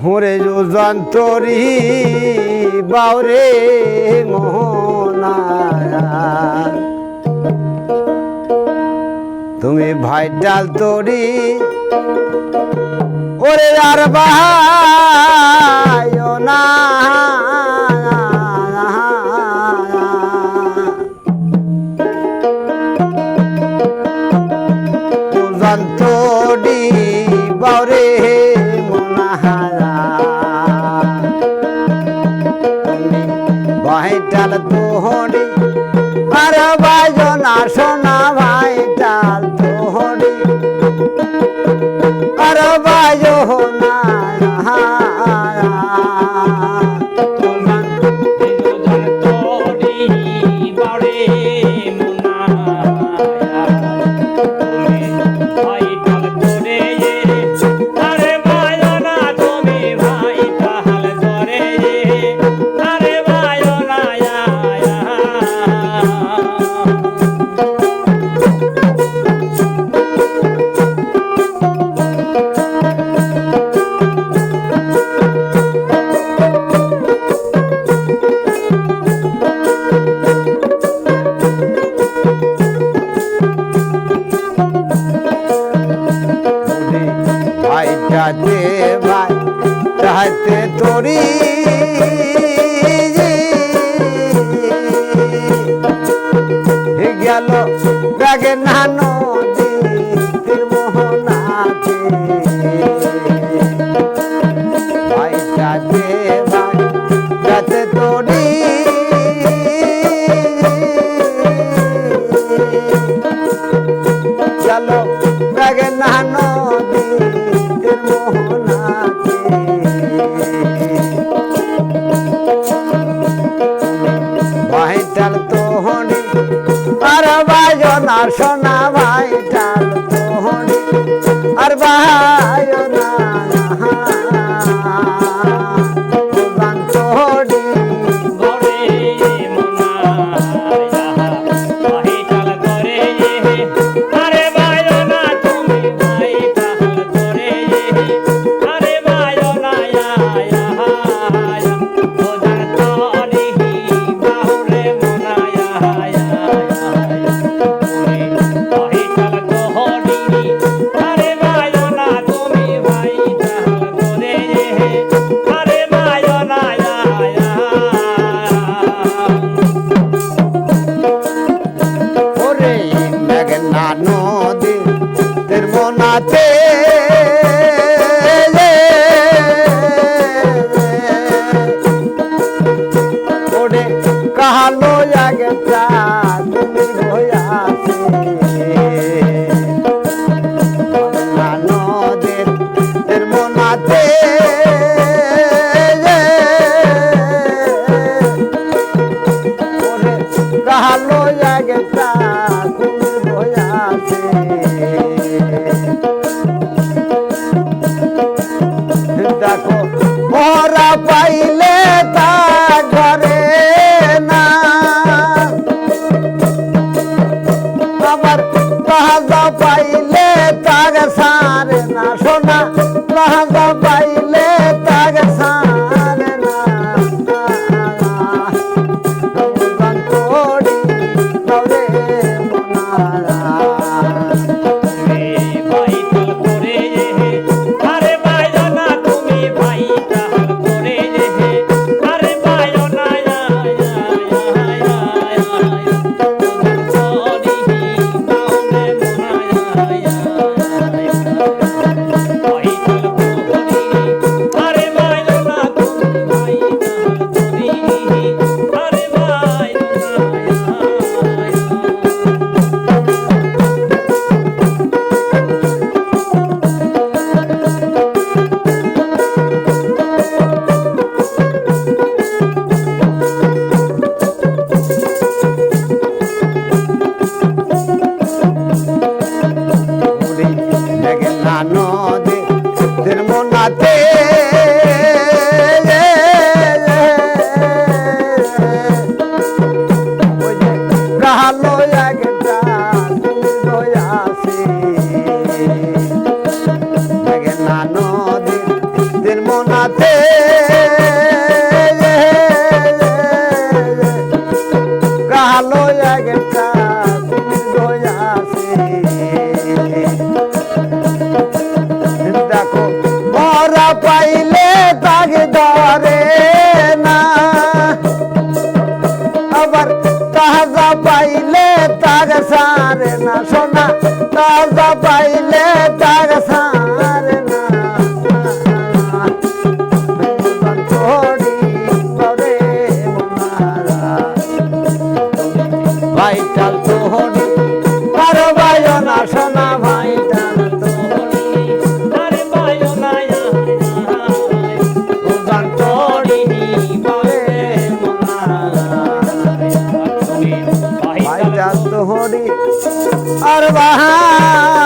হরে যন্তরি বাউরে মোহনায়া তুমি ভাইটাল তরি ওরে আর বাহা ভাইটাল তোহরে আর বাজনা সোনা ভাইটাল তোহরে আর বাজো হাতে তরি। গেল রাগে নানো ভাইটার তো হনি আর বাজনার সোনা কালো একটা ভাই চাঁদ হরি। আর বাহা